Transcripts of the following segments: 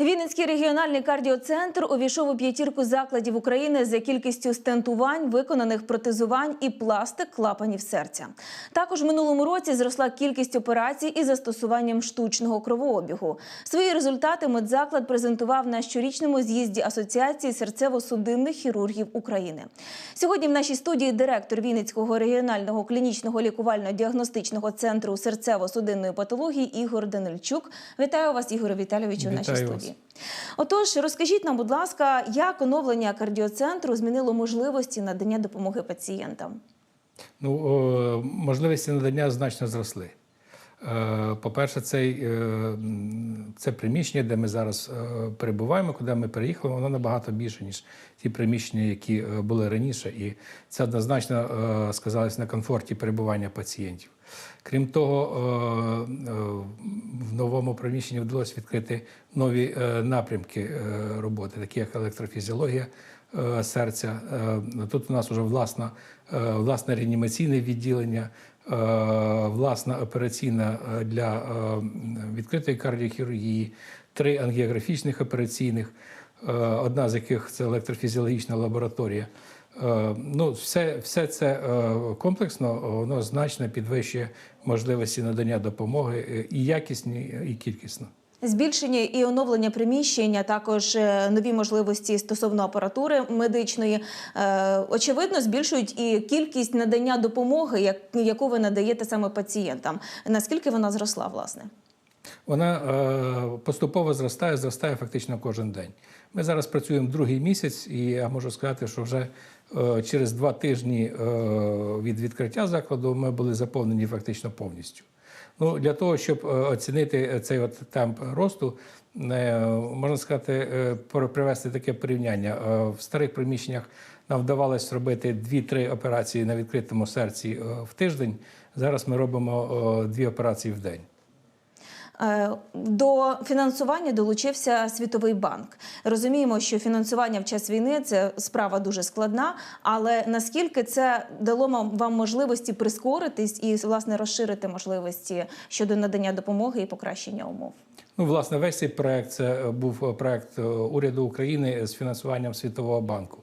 Вінницький регіональний кардіоцентр увійшов у п'ятірку закладів України за кількістю стентувань, виконаних протезувань і пластик клапанів серця. Також в минулому році зросла кількість операцій із застосуванням штучного кровообігу. Свої результати медзаклад презентував на щорічному з'їзді Асоціації серцево-судинних хірургів України. Сьогодні в нашій студії директор Вінницького регіонального клінічного лікувально-діагностичного центру серцево-судинної патології Ігор Данильчук. Вітаю вас, Ігоре Віталійовичу, в нашій студії. Вас. Отож, розкажіть нам, будь ласка, як оновлення кардіоцентру змінило можливості надання допомоги пацієнтам? Ну, можливості надання значно зросли. Е, По-перше, цей, е, це приміщення, де ми зараз е, перебуваємо, куди ми переїхали, воно набагато більше, ніж ті приміщення, які були раніше. І це однозначно сказалось на комфорті перебування пацієнтів. Крім того, е, е, в новому приміщенні вдалося відкрити нові е, напрямки роботи, такі як електрофізіологія серця. Тут у нас вже власна, е, власне реанімаційне відділення, власна операційна для відкритої кардіохірургії, три ангіографічних операційних, одна з яких це електрофізіологічна лабораторія. Е, Ну, все, все це е, комплексно воно значно підвищує можливості надання допомоги е, і якісні, і кількісно. Збільшення і оновлення приміщення, також е, нові можливості стосовно апаратури медичної, е, очевидно, збільшують і кількість надання допомоги, як- яку ви надаєте саме пацієнтам. Наскільки вона зросла, власне? Вона е, поступово зростає, зростає фактично кожен день. Ми зараз працюємо другий місяць, і я можу сказати, що вже е, через два тижні е, від відкриття закладу ми були заповнені фактично повністю. Ну, для того, щоб е, оцінити цей от темп росту, е, можна сказати, е, привести таке порівняння. Е, В старих приміщеннях нам вдавалося робити 2-3 операції на відкритому серці е, в тиждень. Зараз ми робимо е, дві операції в день. Е, До фінансування долучився Світовий банк. Розуміємо, що фінансування в час війни це справа дуже складна, але наскільки це дало вам- можливості прискоритись і власне розширити можливості щодо надання допомоги і покращення умов? Ну, власне, весь цей проект це був проект е, уряду України з фінансуванням Світового банку.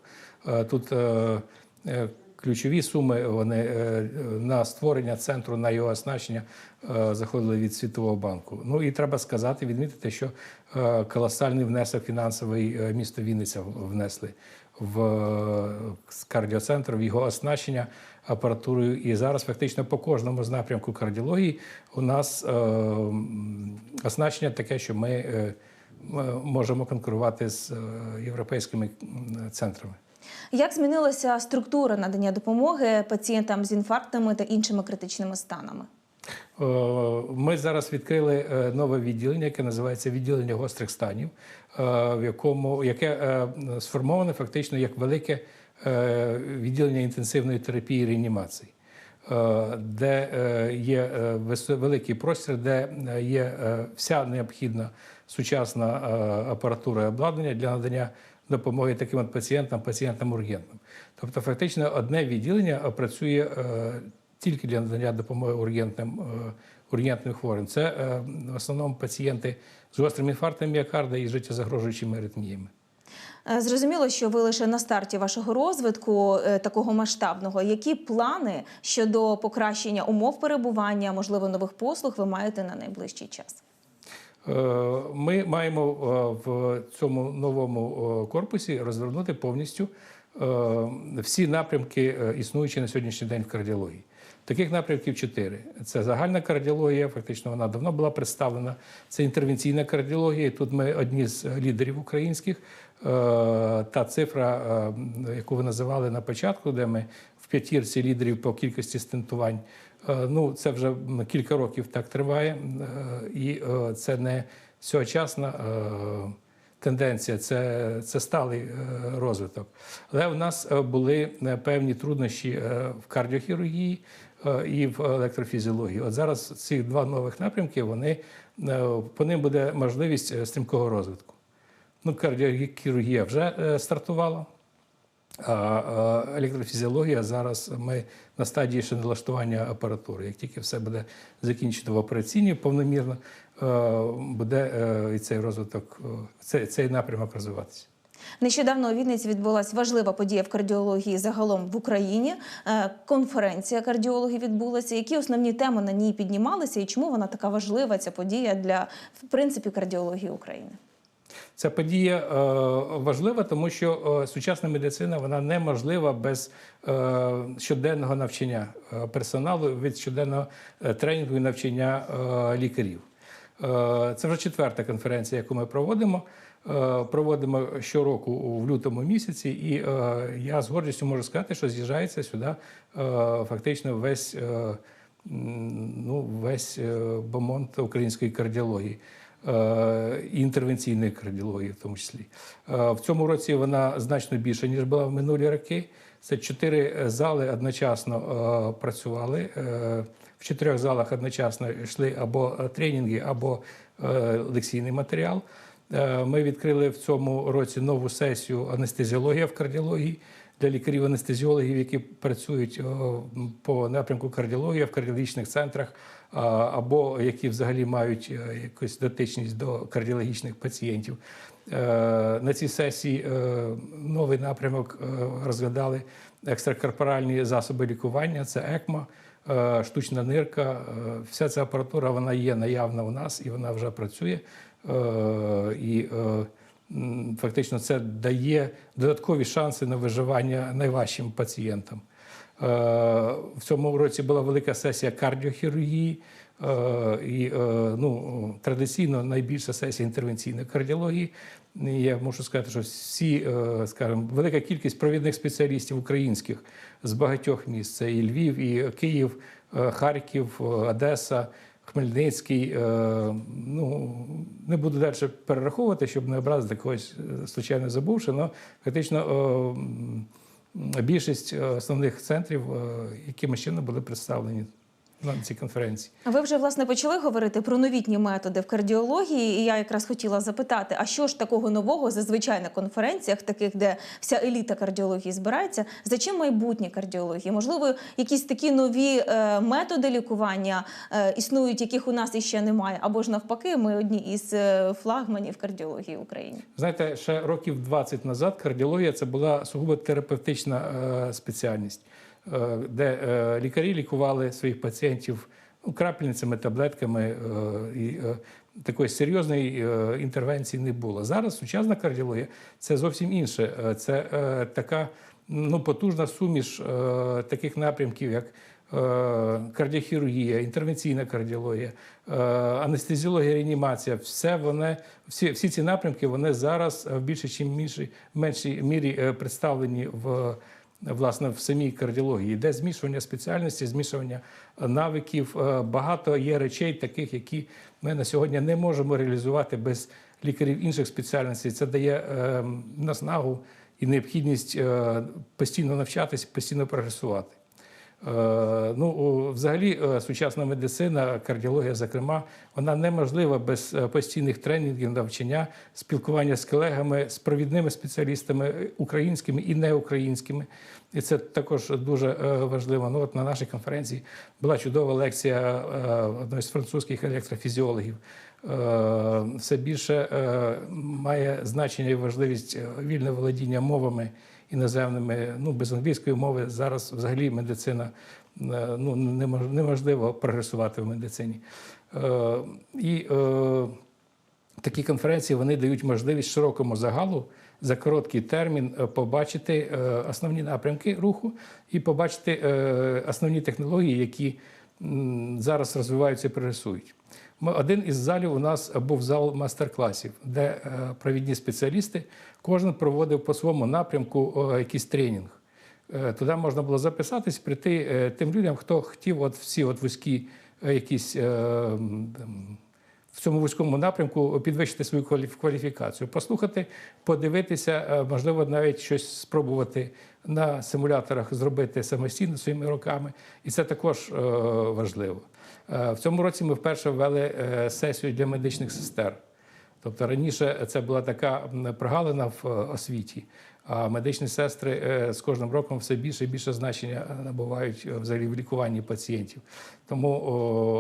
Е, Тут е, е, ключові суми вони е, на створення центру на його оснащення е, заходили від Світового банку. Ну і треба сказати, відмітити, що е, колосальний внесок фінансовий місто Вінниця внесли в кардіоцентр, в його оснащення апаратурою. І зараз фактично по кожному з напрямку кардіології у нас оснащення таке, що ми можемо конкурувати з європейськими центрами. Як змінилася структура надання допомоги пацієнтам з інфарктами та іншими критичними станами? Е, Ми зараз відкрили е, нове відділення, яке називається відділення гострих станів, е, в якому яке сформоване фактично як велике відділення інтенсивної терапії реанімації, де є великий простір, де є вся необхідна сучасна апаратура і обладнання для надання допомоги таким от пацієнтам, пацієнтам ургентним. Тобто, фактично, одне відділення працює е, тільки для надання допомоги ургентним, е, ургентним хворим. Це е, в основному пацієнти з гострим інфарктом міокарда і життєзагрожуючими аритміями. Зрозуміло, що ви лише на старті вашого розвитку такого масштабного. Які плани щодо покращення умов перебування, можливо, нових послуг ви маєте на найближчий час? Е, Ми маємо е, в цьому новому е, корпусі розвернути повністю всі напрямки, існуючі на сьогоднішній день в кардіології. Таких напрямків чотири: це загальна кардіологія, фактично вона давно була представлена. Це інтервенційна кардіологія. Тут ми одні з лідерів українських. Та цифра, яку ви називали на початку, де ми п'ятірці лідерів по кількості стентувань. Е, Ну, це вже кілька років так триває, Е, і е, це не сьогочасна тенденція, це, це сталий розвиток. Але в нас були певні труднощі в кардіохірургії і в електрофізіології. От зараз ці два нових напрямки, вони, по ним буде можливість стрімкого розвитку. Ну, кардіохірургія вже стартувала. Електрофізіологія зараз ми на стадії ще налаштування апаратури. Як тільки все буде закінчено в операційній повномірно, е, буде е, і цей розвиток, е, цей, напрямок розвиватися. Нещодавно у Вінниці відбулася важлива подія в кардіології загалом в Україні. Конференція кардіологів відбулася. Які основні теми на ній піднімалися, і чому вона така важлива, ця подія для в принципі кардіології України? Ця подія е, важлива, тому що е, сучасна медицина вона неможлива без е, щоденного навчання персоналу, від щоденного тренінгу і навчання лікарів. Це вже четверта конференція, яку ми проводимо. Проводимо щороку в лютому місяці, і я з гордістю можу сказати, що з'їжджається сюди фактично весь. Ну, весь бомонд української кардіології і інтервенційної кардіології, в тому числі. Е, В цьому році вона значно більша, ніж була в минулі роки. Це чотири зали одночасно е, працювали. Е, В чотирьох залах одночасно йшли або тренінги, або е, лекційний матеріал. Е, Ми відкрили в цьому році нову сесію анестезіологія в кардіології для лікарів-анестезіологів, які працюють е, по напрямку кардіологія в кардіологічних центрах, або які взагалі мають е, якусь дотичність до кардіологічних пацієнтів. Е, На цій сесії е, новий напрямок е, розглядали екстракорпоральні засоби лікування, це ЕКМО, е, штучна нирка. Е, Вся ця апаратура вона є наявна у нас і вона вже працює. Е, І е, фактично це дає додаткові шанси на виживання найважчим пацієнтам. Е, В цьому році була велика сесія кардіохірургії. е, І е, ну, традиційно найбільша сесія інтервенційної кардіології. Я можу сказати, що всі, скажімо, велика кількість провідних спеціалістів українських з багатьох міст це і Львів, і Київ, Харків, Одеса. Хмельницький, е, ну не буду далі перераховувати, щоб не образити когось е, случайно забувши, але фактично е, більшість основних центрів, якимось чином були представлені на цій конференції. Ви вже власне почали говорити про новітні методи в кардіології, і я якраз хотіла запитати: а що ж такого нового зазвичай на конференціях, таких, де вся еліта кардіології збирається? За чим майбутнє кардіології? Можливо, якісь такі нові е, методи лікування е, існують, яких у нас іще немає, або ж навпаки, ми одні із е, флагманів кардіології в Україні. Знаєте, ще років 20 назад кардіологія це була сугубо терапевтична спеціальність, де е, лікарі лікували своїх пацієнтів ну, крапельницями, таблетками, е, і е, такої серйозної е, інтервенції не було. Зараз сучасна кардіологія це зовсім інше. Е, Це е, така ну, потужна суміш е, таких напрямків, як е, кардіохірургія, інтервенційна кардіологія, е, анестезіологія, реанімація, все вони, всі, всі ці напрямки вони зараз в більшій чи меншій, меншій мірі е, представлені в. Власне, в самій кардіології йде змішування спеціальності, змішування навиків. Е, Багато є речей, таких, які ми на сьогодні не можемо реалізувати без лікарів інших спеціальностей. Це дає е, наснагу і необхідність е, постійно навчатися, постійно прогресувати. Е, Ну, взагалі, е, сучасна медицина, кардіологія, зокрема, вона неможлива без е, постійних тренінгів, навчання, спілкування з колегами, з провідними спеціалістами українськими і неукраїнськими. І це також дуже важливо. Ну, от на нашій конференції була чудова лекція одної з французьких електрофізіологів. Все більше має значення і важливість вільне володіння мовами іноземними. Ну, без англійської мови зараз взагалі медицина е, ну, неможливо прогресувати в медицині. Е, І е, такі конференції вони дають можливість широкому загалу за короткий термін побачити основні напрямки руху і побачити основні технології, які зараз розвиваються і прогресують. Один із залів у нас був зал мастер-класів, де е, провідні спеціалісти кожен проводив по своєму напрямку якийсь тренінг. Е, Туди можна було записатись, прийти е, тим людям, хто хотів от всі от вузькі якісь в цьому вузькому напрямку підвищити свою кваліф- кваліфікацію, послухати, подивитися, можливо, навіть щось спробувати на симуляторах зробити самостійно своїми руками, і це також важливо. Е, В цьому році ми вперше ввели е, сесію для медичних сестер. Тобто раніше це була така прогалина в е, освіті. А медичні сестри з кожним роком все більше і більше значення набувають взагалі в лікуванні пацієнтів. Тому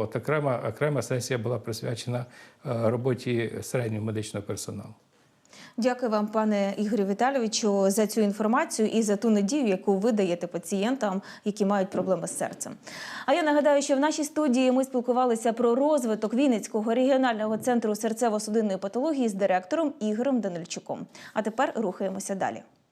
от окрема, окрема сесія була присвячена роботі середнього медичного персоналу. Дякую вам, пане Ігорю Віталійовичу, за цю інформацію і за ту надію, яку ви даєте пацієнтам, які мають проблеми з серцем. А я нагадаю, що в нашій студії ми спілкувалися про розвиток Вінницького регіонального центру серцево-судинної патології з директором Ігорем Данильчуком. А тепер рухаємося далі.